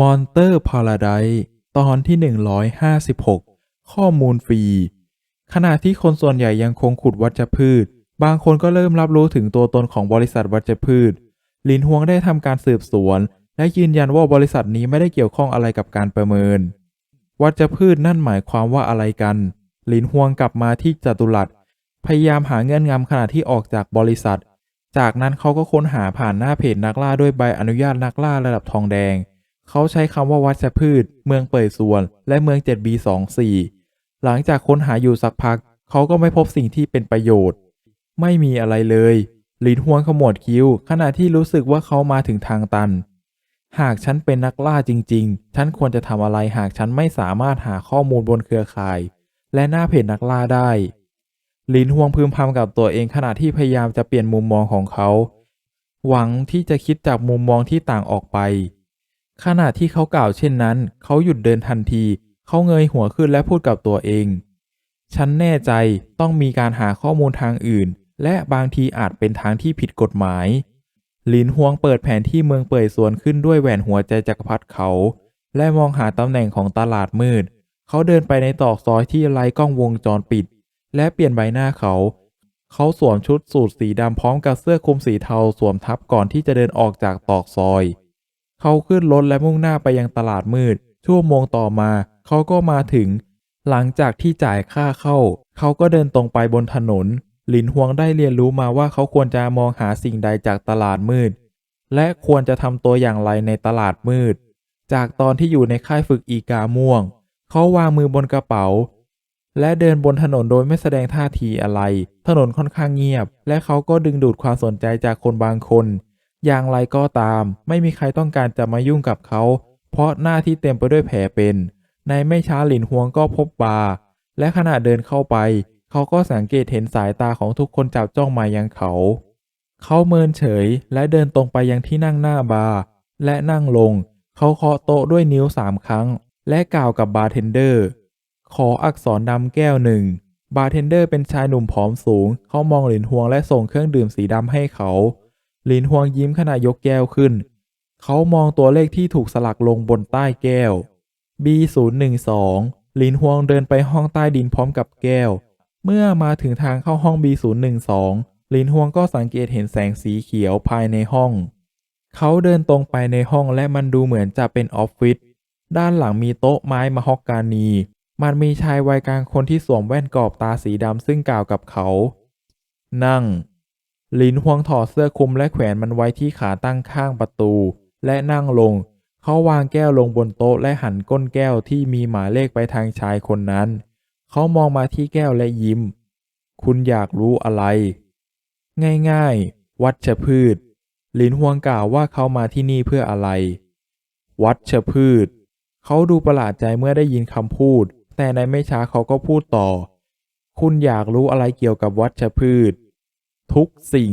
มอนเตอร์พาราไดตอนที่ 156 ข้อมูลฟรี ขณะที่คนส่วนใหญ่ยังคงขุดวัชพืช บางคนก็เริ่มรับรู้ถึงตัวตนของบริษัทวัชพืช ลินฮวงได้ทำการสืบสวน และยืนยันว่าบริษัทนี้ไม่ได้เกี่ยวข้องอะไรกับการประเมิน วัชพืชนั่นหมายความว่าอะไรกัน ลินฮวงกลับมาที่จัตุรัส พยายามหาเงื่อนงำขณะที่ออกจากบริษัท จากนั้นเขาก็ค้นหาผ่านหน้าเพจนักล่าด้วยใบอนุญาตนักล่าระดับทองแดง เขาใช้คำว่าวัชพืช เมืองเปิดส่วน และเมือง 7B24 หลังจากค้นหาอยู่สักพัก เขาก็ไม่พบสิ่งที่เป็นประโยชน์ ไม่มีอะไรเลยหลินฮวงขมวดคิ้ว ขณะที่รู้สึกว่าเขามาถึงทางตัน หากฉันเป็นนักล่าจริง ๆ ฉันควรจะทำอะไรหากฉันไม่สามารถหาข้อมูลบนเครือข่าย และหน้าเพจนักล่าได้ลินฮวงพึมพำกับตัวเองขณะที่พยายามจะเปลี่ยนมุมมองของเขา หวังที่จะคิดจากมุมมองที่ต่างออกไป ขณะที่เขากล่าวเช่นนั้น เขาหยุดเดินทันที เขาเงยหัวขึ้นและพูดกับตัวเอง ฉันแน่ใจต้องมีการหาข้อมูลทางอื่น และบางทีอาจเป็นทางที่ผิดกฎหมาย หลินฮวงเปิดแผนที่เมืองเป่ยสวนขึ้นด้วยแหวนหัวใจจักรพรรดิเขา และมองหาตำแหน่งของตลาดมืด เขาเดินไปในตอกซอยที่ไร้กล้องวงจรปิด และเปลี่ยนใบหน้าเขา เขาสวมชุดสูทสีดำพร้อมกับเสื้อคลุมสีเทาสวมทับก่อนที่จะเดินออกจากตอกซอย เขาขึ้นรถและมุ่งหน้าไปยังตลาดมืด ชั่วโมงต่อมาเขาก็มาถึง หลังจากที่จ่ายค่าเข้า เขาก็เดินตรงไปบนถนน หลินฮวงได้เรียนรู้มาว่าเขาควรจะมองหาสิ่งใดจากตลาดมืด และควรจะทำตัวอย่างไรในตลาดมืด จากตอนที่อยู่ในค่ายฝึกอีกาม่วง เขาวางมือบนกระเป๋า และเดินบนถนนโดยไม่แสดงท่าทีอะไร ถนนค่อนข้างเงียบ และเขาก็ดึงดูดความสนใจจากคนบางคน อย่างไรก็ตาม ไม่มีใครต้องการจะมายุ่งกับเขา เพราะหน้าที่เต็มไปด้วยแผลเป็น ในไม่ช้าหลินฮวงก็พบบาร์และขณะเดินเข้าไป เขาก็สังเกตเห็นสายตาของทุกคนจับจ้องมายังเขา เขาเมินเฉยและเดินตรงไปยังที่นั่งหน้าบาร์และนั่งลง เขาเคาะโต๊ะด้วยนิ้วสามครั้ง และกล่าวกับบาร์เทนเดอร์ ขออักษรดำแก้วหนึ่งบาร์เทนเดอร์เป็นชายหนุ่มผอมสูง เขามองหลินฮวงและส่งเครื่องดื่มสีดำให้เขา หลินฮวงยิ้มขณะยกแก้วขึ้น เขามองตัวเลขที่ถูกสลักลงบนใต้แก้ว B012 หลินฮวงเดินไปห้องใต้ดินพร้อมกับแก้ว เมื่อมาถึงทางเข้าห้อง B012 หลินฮวงก็สังเกตเห็นแสงสีเขียวภายในห้อง เขาเดินตรงไปในห้องและมันดูเหมือนจะเป็นออฟฟิศ ด้านหลังมีโต๊ะไม้มะฮอกกานี มันมีชายวัยกลางคนที่สวมแว่นกรอบตาสีดำซึ่งกล่าวกับเขา นั่ง หลินฮวงถอดเสื้อคลุมและแขวนมันไว้ที่ขาตั้งข้างประตู และนั่งลง เขาวางแก้วลงบนโต๊ะและหันก้นแก้วที่มีหมายเลขไปทางชายคนนั้น เขามองมาที่แก้วและยิ้ม คุณอยากรู้อะไร ง่ายๆ วัชพืช หลินฮวงกล่าวว่าเขามาที่นี่เพื่ออะไร วัชพืช เขาดูประหลาดใจเมื่อได้ยินคำพูด แต่ในไม่ช้าเขาก็พูดต่อ คุณอยากรู้อะไรเกี่ยวกับวัชพืช ทุกสิ่ง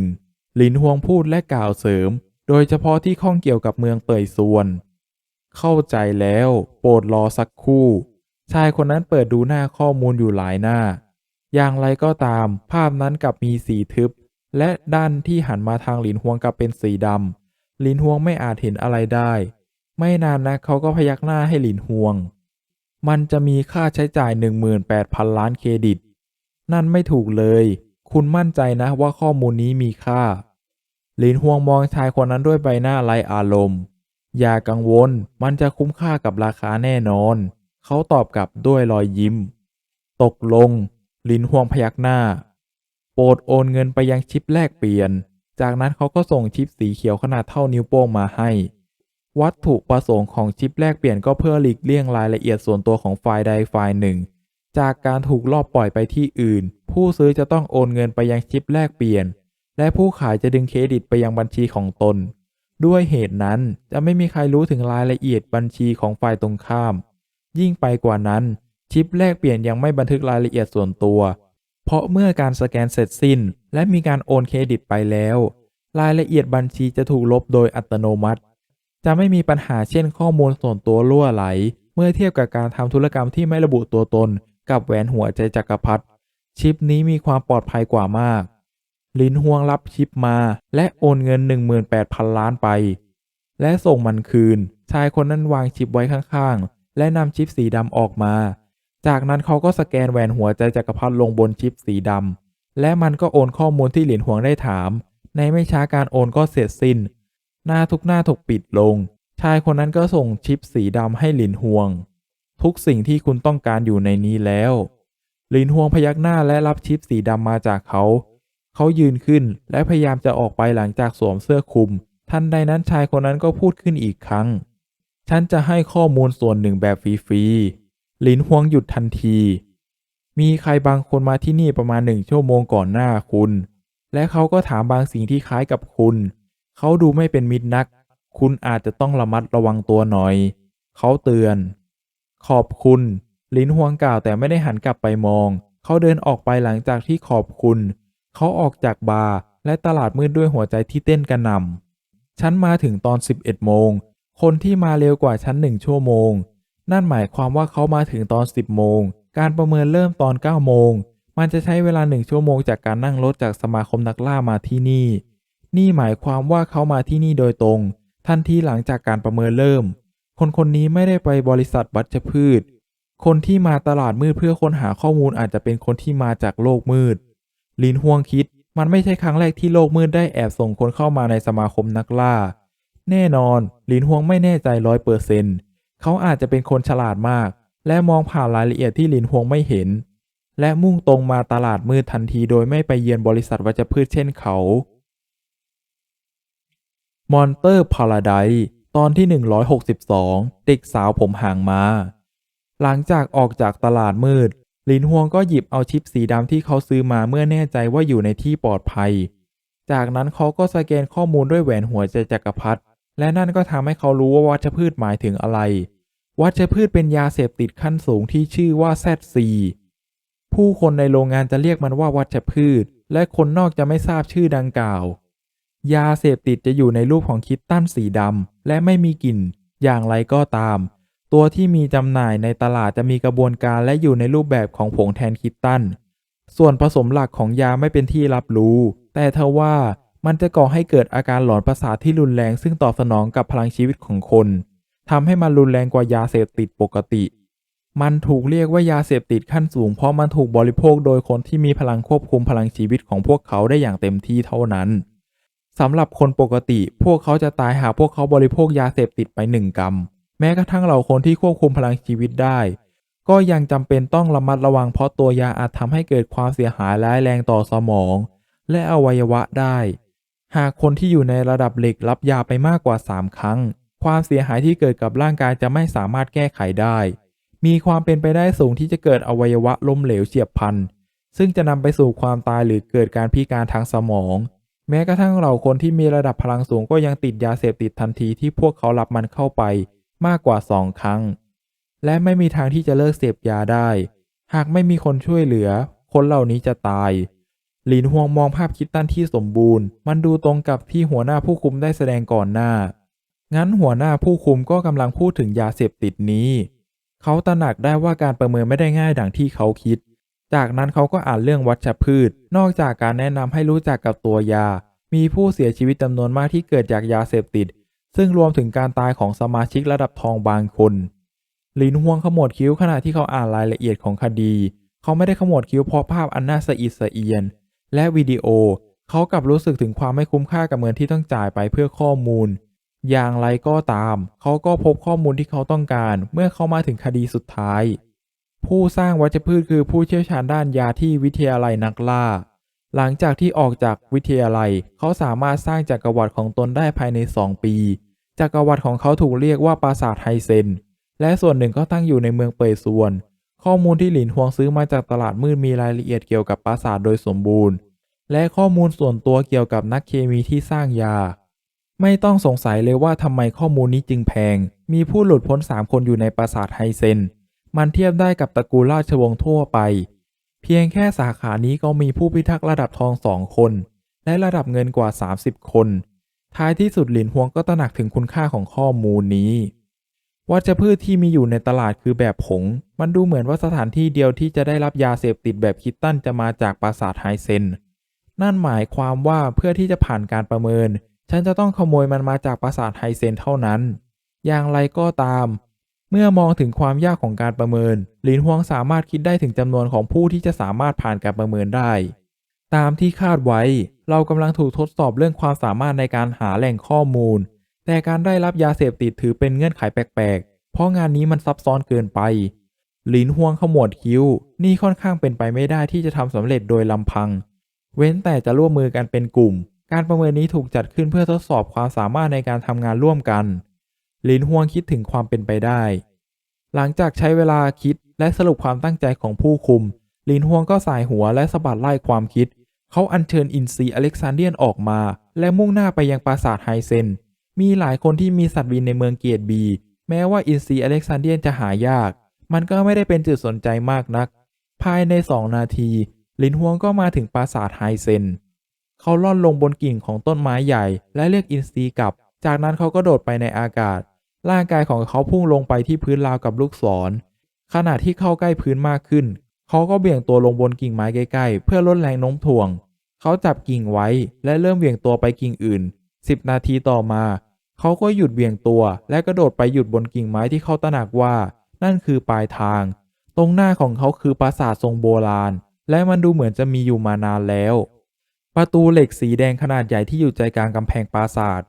หลินฮวงพูดและกล่าวเสริม โดยเฉพาะที่ข้องเกี่ยวกับเมืองเป่ยซวน เข้าใจแล้ว โปรดรอสักครู่ ชายคนนั้นเปิดดูหน้าข้อมูลอยู่หลายหน้า อย่างไรก็ตาม ภาพนั้นกลับมีสีทึบ และด้านที่หันมาทางหลินฮวงกลับเป็นสีดำหลินฮวงไม่อาจเห็นอะไรได้ ไม่นานนะเขาก็พยักหน้าให้หลินฮวง มันจะมีค่าใช้จ่าย 18,000 ล้านเครดิต นั่นไม่ถูกเลย คุณมั่นใจนะว่าข้อมูลนี้มีค่า หลินฮวงมองชายคนนั้นด้วยใบหน้าไร้อารมณ์ อย่ากังวล มันจะคุ้มค่ากับราคาแน่นอน เขาตอบกลับด้วยรอยยิ้ม ตกลง หลินฮวงพยักหน้า โปรดโอนเงินไปยังชิปแลกเปลี่ยน จากนั้นเขาก็ส่งชิปสีเขียวขนาดเท่านิ้วโป้งมาให้ วัตถุประสงค์ของชิปแลกเปลี่ยนก็เพื่อหลีกเลี่ยงรายละเอียดส่วนตัวของฝ่ายใดฝ่ายหนึ่ง จากการถูกลอบปล่อยไปที่อื่น ผู้ซื้อจะต้องโอนเงินไปยังชิปแลกเปลี่ยน และผู้ขายจะดึงเครดิตไปยังบัญชีของตน ด้วยเหตุนั้นจะไม่มีใครรู้ถึงรายละเอียดบัญชีของฝ่ายตรงข้าม ยิ่งไปกว่านั้น ชิปแลกเปลี่ยนยังไม่บันทึกรายละเอียดส่วนตัว เพราะเมื่อการสแกนเสร็จสิ้น และมีการโอนเครดิตไปแล้ว รายละเอียดบัญชีจะถูกลบโดยอัตโนมัติ จะไม่มีปัญหาเช่นข้อมูลส่วนตัวล่วไหล เมื่อเทียบกับการทำธุรกรรมที่ไม่ระบุตัวตน กับแหวนหัวใจจักรพรรดิชิปนี้มีความปลอดภัยกว่ามาก ลินฮวงรับชิปมา และโอนเงิน 18,000 ล้านไป และส่งมันคืน ชายคนนั้นวางชิปไว้ข้างๆ และนำชิปสีดำออกมา จากนั้นเขาก็สแกนแหวนหัวใจจักรพรรดิลงบนชิปสีดำและมันก็โอนข้อมูลที่หลินห่วงได้ถาม ในไม่ช้าการโอนก็เสร็จสิ้น หน้าทุกหน้าถูกปิดลง ชายคนนั้นก็ส่งชิปสีดำให้หลินห่วง ทุกสิ่งที่คุณต้องการอยู่ในนี้แล้วลินหวงพยักหน้าและรับชิปสีดำมาจากเขา เขายืนขึ้นและพยายามจะออกไปหลังจากสวมเสื้อคลุม ทันใดนั้นชายคนนั้นก็พูดขึ้นอีกครั้ง ฉันจะให้ข้อมูลส่วนหนึ่งแบบฟรีๆลินหวงหยุดทันที มีใครบางคนมาที่นี่ประมาณหนึ่งชั่วโมงก่อนหน้าคุณ และเขาก็ถามบางสิ่งที่คล้ายกับคุณ เขาดูไม่เป็นมิตรนัก คุณอาจจะต้องระมัดระวังตัวหน่อย เขาเตือน ขอบคุณ ลินฮวงกล่าวแต่ไม่ได้หันกลับไปมอง เขาเดินออกไปหลังจากที่ขอบคุณ เขาออกจากบาร์และตลาดมืดด้วยหัวใจที่เต้นกระหน่ำฉันมาถึงตอน 11 โมง คนที่มาเร็วกว่าฉันหนึ่งชั่วโมง นั่นหมายความว่าเขามาถึงตอน 10 โมง การประเมินเริ่มตอน 9 โมง มันจะใช้เวลาหนึ่งชั่วโมงจากการนั่งรถจากสมาคมนักล่ามาที่นี่ นี่หมายความว่าเขามาที่นี่โดยตรง ทันทีหลังจากการประเมินเริ่ม คนคนนี้ไม่ได้ไปบริษัทวัชพืช คนที่มาตลาดมืดเพื่อค้นหาข้อมูลอาจจะเป็นคนที่มาจากโลกมืด ลินฮวงคิด มันไม่ใช่ครั้งแรกที่โลกมืดได้แอบส่งคนเข้ามาในสมาคมนักล่า แน่นอน ลินฮวงไม่แน่ใจร้อยเปอร์เซนต์เขาอาจจะเป็นคนฉลาดมาก และมองผ่านรายละเอียดที่ลินฮวงไม่เห็น และมุ่งตรงมาตลาดมืดทันทีโดยไม่ไปเยือนบริษัทวัชพืชเช่นเขามอนเตอร์พาราได ตอนที่ 162 เด็กสาวผมห่างมา หลังจากออกจากตลาดมืด ลินฮวงก็หยิบเอาชิปสีดำที่เขาซื้อมาเมื่อแน่ใจว่าอยู่ในที่ปลอดภัย จากนั้นเขาก็สแกนข้อมูลด้วยแหวนหัวใจจักรพรรดิและนั่นก็ทำให้เขารู้ว่าวัชพืชหมายถึงอะไร วัชพืชเป็นยาเสพติดขั้นสูงที่ชื่อว่า ZC ผู้คนในโรงงานจะเรียกมันว่าวัชพืช และคนนอกจะไม่ทราบชื่อดังกล่าว ยาเสพติดจะอยู่ในรูปของคิตตันสีดำ และไม่มีกลิ่น อย่างไรก็ตาม ตัวที่มีจำหน่ายในตลาดจะมีกระบวนการและอยู่ในรูปแบบของผงแทนคิตตัน ส่วนผสมหลักของยาไม่เป็นที่รับรู้ แต่เทว่ามันจะก่อให้เกิดอาการหลอนประสาทที่รุนแรง ซึ่งตอบสนองกับพลังชีวิตของคนทำให้มันรุนแรงกว่ายาเสพติดปกติ มันถูกเรียกว่ายาเสพติดขั้นสูง เพราะมันถูกบริโภคโดยคนที่มีพลังควบคุมพลังชีวิตของพวกเขาได้อย่างเต็มที่เท่านั้น สำหรับคนปกติ พวกเขาจะตายหากพวกเขาบริโภคยาเสพติดไปหนึ่งกรัม แม้กระทั่งเราคนที่ควบคุมพลังชีวิตได้ ก็ยังจำเป็นต้องระมัดระวังเพราะตัวยาอาจทำให้เกิดความเสียหายร้ายแรงต่อสมอง และอวัยวะได้ หากคนที่อยู่ในระดับเหล็กรับยาไปมากกว่า 3 ครั้ง ความเสียหายที่เกิดกับร่างกายจะไม่สามารถแก้ไขได้ มีความเป็นไปได้สูงที่จะเกิดอวัยวะล้มเหลวเฉียบพลัน ซึ่งจะนำไปสู่ความตายหรือเกิดการพิการทางสมอง แม้กระทั่งเราคนที่มีระดับพลังสูงก็ยังติดยาเสพติดทันทีที่พวกเขารับมันเข้าไปมากกว่าสองครั้ง และไม่มีทางที่จะเลิกเสพยาได้ หากไม่มีคนช่วยเหลือ คนเหล่านี้จะตายหลินฮวงมองภาพคิดตันที่สมบูรณ์ มันดูตรงกับที่หัวหน้าผู้คุมได้แสดงก่อนหน้า งั้นหัวหน้าผู้คุมก็กำลังพูดถึงยาเสพติดนี้ เขาตระหนักได้ว่าการประเมินไม่ได้ง่ายดังที่เขาคิด จากนั้นเขาก็อ่านเรื่องวัชพืช นอกจากการแนะนำให้รู้จักกับตัวยา มีผู้เสียชีวิตจำนวนมากที่เกิดจากยาเสพติด ซึ่งรวมถึงการตายของสมาชิกระดับทองบางคนหลินฮวงขมวดคิ้วขณะที่เขาอ่านรายละเอียดของคดี เขาไม่ได้ขมวดคิ้วเพราะภาพอันน่าสะอิดสะเอียน และวิดีโอ เขากลับรู้สึกถึงความไม่คุ้มค่ากับเงินที่ต้องจ่ายไปเพื่อข้อมูล อย่างไรก็ตาม เขาก็พบข้อมูลที่เขาต้องการ เมื่อเขามาถึงคดีสุดท้าย ผู้สร้างวัชพืชคือผู้เชี่ยวชาญด้านยาที่วิทยาลัยนักล่า หลังจากที่ออกจากวิทยาลัย เขาสามารถสร้างจักรวรรดิของตนได้ภายใน 2 ปี จักรวรรดิของเขาถูกเรียกว่าปราสาทไฮเซน และส่วนหนึ่งก็ตั้งอยู่ในเมืองเปยซวน ข้อมูลที่หลินฮวงซื้อมาจากตลาดมืดมีรายละเอียดเกี่ยวกับปราสาทโดยสมบูรณ์ และข้อมูลส่วนตัวเกี่ยวกับนักเคมีที่สร้างยา ไม่ต้องสงสัยเลยว่าทำไมข้อมูลนี้จึงแพง มีผู้หลุดพ้น3คนอยู่ในปราสาทไฮเซน มันเทียบได้กับตระกูลราชวงศ์ทั่วไป พียงแค่สาขานี้ก็มีผู้พิทักษ์ระดับทองสองคน และระดับเงินกว่า 30 คน ท้ายที่สุดหลินฮวงก็ตระหนักถึงคุณค่าของข้อมูลนี้วัชพืชที่มีอยู่ในตลาดคือแบบผง มันดูเหมือนว่าสถานที่เดียวที่จะได้รับยาเสพติดแบบคิตตันจะมาจากปราสาทไฮเซน นั่นหมายความว่าเพื่อที่จะผ่านการประเมิน ฉันจะต้องขโมยมันมาจากปราสาทไฮเซนเท่านั้น อย่างไรก็ตาม เมื่อมองถึงความยากของการประเมินหลินฮวงสามารถคิดได้ถึงจำนวนของผู้ที่จะสามารถผ่านการประเมินได้ ตามที่คาดไว้ เรากำลังถูกทดสอบเรื่องความสามารถในการหาแหล่งข้อมูล แต่การได้รับยาเสพติดถือเป็นเงื่อนไขแปลกๆ เพราะงานนี้มันซับซ้อนเกินไปหลินฮวงขมวดคิ้ว นี่ค่อนข้างเป็นไปไม่ได้ที่จะทำสำเร็จโดยลำพัง เว้นแต่จะร่วมมือกันเป็นกลุ่ม การประเมินนี้ถูกจัดขึ้นเพื่อทดสอบความสามารถในการทำงานร่วมกัน หลินฮวงคิดถึงความเป็นไปได้ หลังจากใช้เวลาคิดและสรุปความตั้งใจของผู้คุม หลินฮวงก็สายหัวและสะบัดไล่ความคิด เขาอัญเชิญอินซีอเล็กซานเดียนออกมา และมุ่งหน้าไปยังปราสาทไฮเซน มีหลายคนที่มีสัตว์บินในเมืองเกียรติบี แม้ว่าอินซีอเล็กซานเดียนจะหายาก มันก็ไม่ได้เป็นจุดสนใจมากนัก ภายในสองนาที หลินฮวงก็มาถึงปราสาทไฮเซน เขาล่อนลงบนกิ่งของต้นไม้ใหญ่ และเรียกอินซีกลับ จากนั้นเขาก็โดดไปในอากาศ ร่างกายของเขาพุ่งลงไปที่พื้นราวกับลูกศร ขณะที่เข้าใกล้พื้นมากขึ้น เขาก็เบี่ยงตัวลงบนกิ่งไม้ใกล้ๆ เพื่อลดแรงโน้มถ่วง เขาจับกิ่งไว้และเริ่มเบี่ยงตัวไปกิ่งอื่น 10 นาทีต่อมา เขาก็หยุดเบี่ยงตัว และกระโดดไปหยุดบนกิ่งไม้ที่เขาตระหนักว่า นั่นคือปลายทาง ตรงหน้าของเขาคือปราสาททรงโบราณ และมันดูเหมือนจะมีอยู่มานานแล้ว ประตูเหล็กสีแดงขนาดใหญ่ที่อยู่ใจกลางกำแพงปราสาท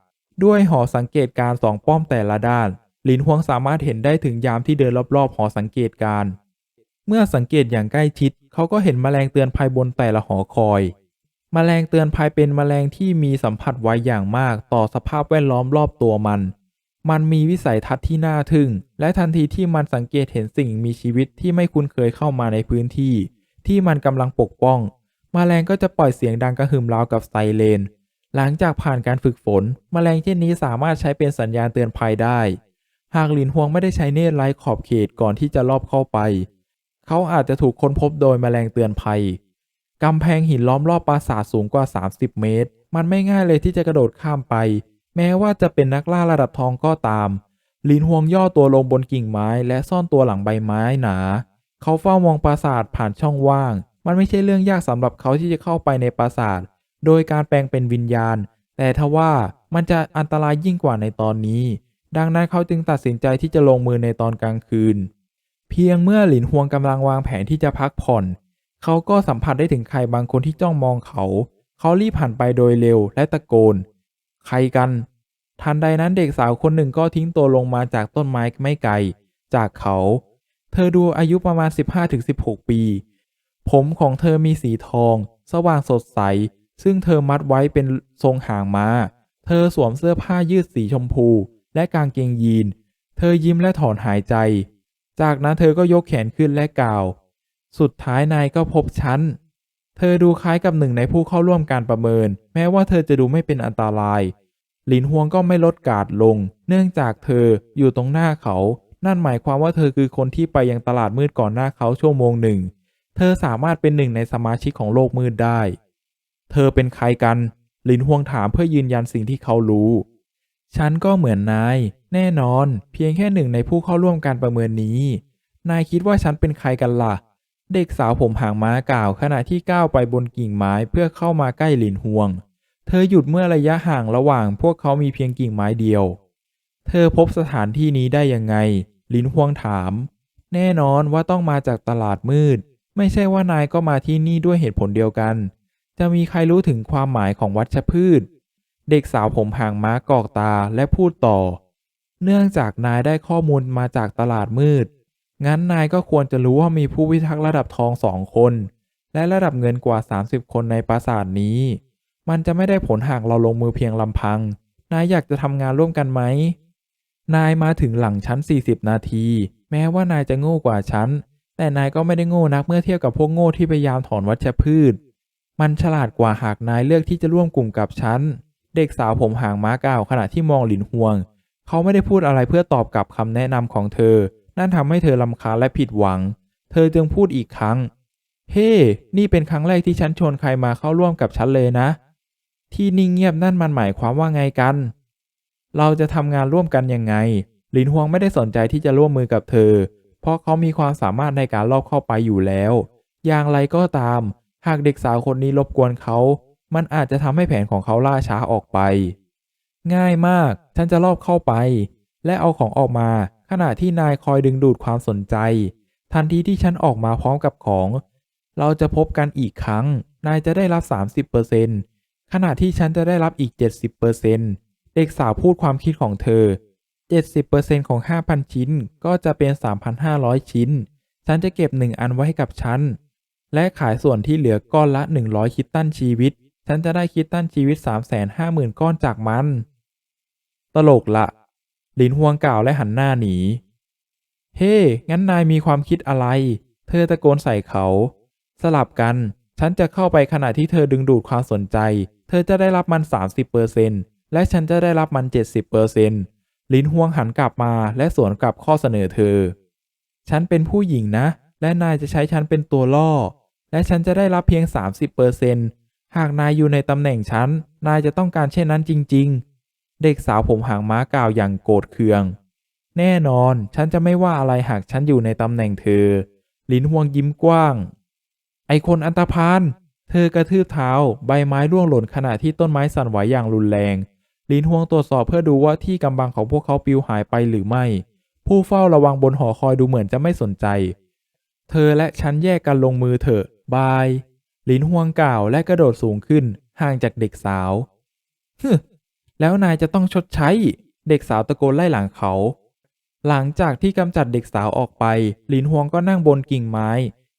ด้วยหอสังเกตการณ์สองป้อมแต่ละด้าน หลินฮวงสามารถเห็นได้ถึงยามที่เดินรอบๆ หอสังเกตการณ์เมื่อสังเกตอย่างใกล้ชิด เขาก็เห็นแมลงเตือนภัยบนแต่ละหอคอยแมลงเตือนภัยเป็นแมลงที่มีสัมผัสไวอย่างมากต่อสภาพแวดล้อมรอบตัวมัน มันมีวิสัยทัศน์ที่น่าทึ่ง และทันทีที่มันสังเกตเห็นสิ่งมีชีวิตที่ไม่คุ้นเคยเข้ามาในพื้นที่ ที่มันกำลังปกป้องแมลงก็จะปล่อยเสียงดังกระหึ่มราวกับไซเรน หลังจากผ่านการฝึกฝนแมลงเช่นนี้สามารถใช้เป็นสัญญาณเตือนภัยได้ หากหลินฮวงไม่ได้ใช้เนตรไร้ขอบเขตก่อนที่จะลอบเข้าไป เขาอาจจะถูกค้นพบโดยแมลงเตือนภัยกำแพงหินล้อมรอบปราสาทสูงกว่า 30 เมตร มันไม่ง่ายเลยที่จะกระโดดข้ามไป แม้ว่าจะเป็นนักล่าระดับทองก็ตาม ลินฮวงย่อตัวลงบนกิ่งไม้และซ่อนตัวหลังใบไม้หนา เขาเฝ้ามองปราสาทผ่านช่องว่าง มันไม่ใช่เรื่องยากสำหรับเขาที่จะเข้าไปในปราสาท โดยการแปลงเป็นวิญญาณ แต่ทว่ามันจะอันตรายยิ่งกว่าในตอนนี้ ดังนั้นเขาจึงตัดสินใจที่จะลงมือในตอนกลางคืน เพียงเมื่อหลินฮวงกำลังวางแผนที่จะพักผ่อน เขาก็สัมผัสได้ถึงใครบางคนที่จ้องมองเขา เขารีบหันไปโดยเร็วและตะโกน ใครกัน ทันใดนั้นเด็กสาวคนหนึ่งก็ทิ้งตัวลงมาจากต้นไม้ไม่ไกล จากเขา เธอดูอายุประมาณ 15-16 ปี ผมของเธอมีสีทอง สว่างสดใส ซึ่งเธอมัดไว้เป็นทรงหางม้า เธอสวมเสื้อผ้ายืดสีชมพู และกางเกงยีน เธอยิ้มและถอนหายใจ จากนั้นเธอก็ยกแขนขึ้นและกล่าว สุดท้ายนายก็พบฉัน เธอดูคล้ายกับหนึ่งในผู้เข้าร่วมการประเมิน แม้ว่าเธอจะดูไม่เป็นอันตราย หลินฮวงก็ไม่ลดการ์ดลง เนื่องจากเธออยู่ตรงหน้าเขา นั่นหมายความว่าเธอคือคนที่ไปยังตลาดมืดก่อนหน้าเขาชั่วโมงหนึ่ง เธอสามารถเป็นหนึ่งในสมาชิกของโลกมืดได้ เธอเป็นใครกัน ลินฮวงถามเพื่อยืนยันสิ่งที่เขารู้ ฉันก็เหมือนนาย แน่นอน เพียงแค่หนึ่งในผู้เข้าร่วมการประเมินนี้ นายคิดว่าฉันเป็นใครกันล่ะ เด็กสาวผมหางม้ากล่าว ขณะที่ก้าวไปบนกิ่งไม้เพื่อเข้ามาใกล้หลินฮวง เธอหยุดเมื่อระยะห่างระหว่าง พวกเขามีเพียงกิ่งไม้เดียว เธอพบสถานที่นี้ได้ยังไง ลินฮวงถาม แน่นอนว่าต้องมาจากตลาดมืด ไม่ใช่ว่านายก็มาที่นี่ด้วยเหตุผลเดียวกัน จะมีใครรู้ถึงความหมายของวัชพืช เด็กสาวผมหางม้ากอกตาและพูดต่อ เนื่องจากนายได้ข้อมูลมาจากตลาดมืด งั้นนายก็ควรจะรู้ว่ามีผู้พิทักษ์ระดับทองสองคน และระดับเงินกว่า 30 คนในปราสาทนี้ มันจะไม่ได้ผลหากเราลงมือเพียงลำพัง นายอยากจะทำงานร่วมกันไหม นายมาถึงหลังชั้น 40 นาที แม้ว่านายจะโง่กว่าฉันแต่นายก็ไม่ได้โง่นักเมื่อเทียบกับพวกโง่ที่พยายามถอนวัชพืช มันฉลาดกว่าหากนายเลือกที่จะร่วมกลุ่มกับฉัน เด็กสาวผมหางม้ากล่าวขณะที่มองหลินฮวง เขาไม่ได้พูดอะไรเพื่อตอบกลับคำแนะนำของเธอ นั่นทำให้เธอลำคาญและผิดหวัง เธอจึงพูดอีกครั้ง เฮ้นี่เป็นครั้งแรกที่ฉันชวนใครมาเข้าร่วมกับฉันเลยนะ ที่นิ่งเงียบนั่นมันหมายความว่าไงกัน เราจะทำงานร่วมกันยังไง หลินฮวงไม่ได้สนใจที่จะร่วมมือกับเธอ เพราะเขามีความสามารถในการลอบเข้าไปอยู่แล้ว อย่างไรก็ตาม หากเด็กสาวคนนี้รบกวนเขา มันอาจจะทำให้แผนของเขาล่าช้าออกไป ง่ายมาก ฉันจะลอบเข้าไป และเอาของออกมาขณะที่นายคอยดึงดูดความสนใจ ทันทีที่ฉันออกมาพร้อมกับของ เราจะพบกันอีกครั้ง นายจะได้รับ 30%ขณะที่ฉันจะได้รับอีก 70%เด็กสาวพูดความคิดของเธอ 70%ของ 5,000 ชิ้นก็จะเป็น 3,500 ชิ้น ฉันจะเก็บ1อันไว้ให้กับฉัน และขายส่วนที่เหลือก้อนละ 100 คิตตันชีวิต ฉันจะได้คิตตันชีวิต 350,000 ก้อนจากมัน ตลกละลินฮวงกล่าวและหันหน้าหนี เฮ้งั้นนายมีความคิดอะไร เธอตะโกนใส่เขา สลับกัน ฉันจะเข้าไปขณะที่เธอดึงดูดความสนใจ เธอจะได้รับมัน 30%และฉันจะได้รับมัน 70%ลินฮวงหันกลับมาและสวนกลับข้อเสนอเธอ ฉันเป็นผู้หญิงนะ และนายจะใช้ฉันเป็นตัวล่อ และฉันจะได้รับเพียง 30%หากนายอยู่ในตำแหน่งฉัน นายจะต้องการเช่นนั้นจริง ๆ เด็กสาวผมหางม้ากล่าวอย่างโกรธเคือง แน่นอน ฉันจะไม่ว่าอะไรหากฉันอยู่ในตำแหน่งเธอ ลินฮวงยิ้มกว้าง ไอคนอันตรพาน เธอกระทืบเท้า ใบไม้ร่วงหล่นขณะที่ต้นไม้สั่นไหวอย่างรุนแรง ลินฮวงตรวจสอบเพื่อดูว่าที่กำบังของพวกเขาปลิวหายไปหรือไม่ ผู้เฝ้าระวังบนหอคอยดูเหมือนจะไม่สนใจ เธอและฉันแยกกันลงมือเถอะ บายลินฮวงกล่าวและกระโดดสูงขึ้นห่างจากเด็กสาวฮึแล้วนายจะต้องชดใช้ เด็กสาวตะโกนไล่หลังเขา หลังจากที่กำจัดเด็กสาวออกไปลินฮวงก็นั่งบนกิ่งไม้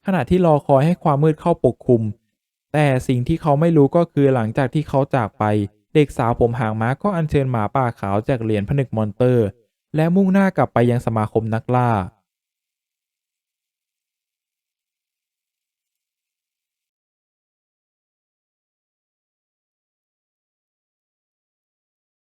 ขณะที่รอคอยให้ความมืดเข้าปกคลุม แต่สิ่งที่เขาไม่รู้ก็คือหลังจากที่เขาจากไป เด็กสาวผมหางม้าก็อัญเชิญหมาป่าขาวจากเหรียญผนึกมอนเตอร์ และมุ่งหน้ากลับไปยังสมาคมนักล่า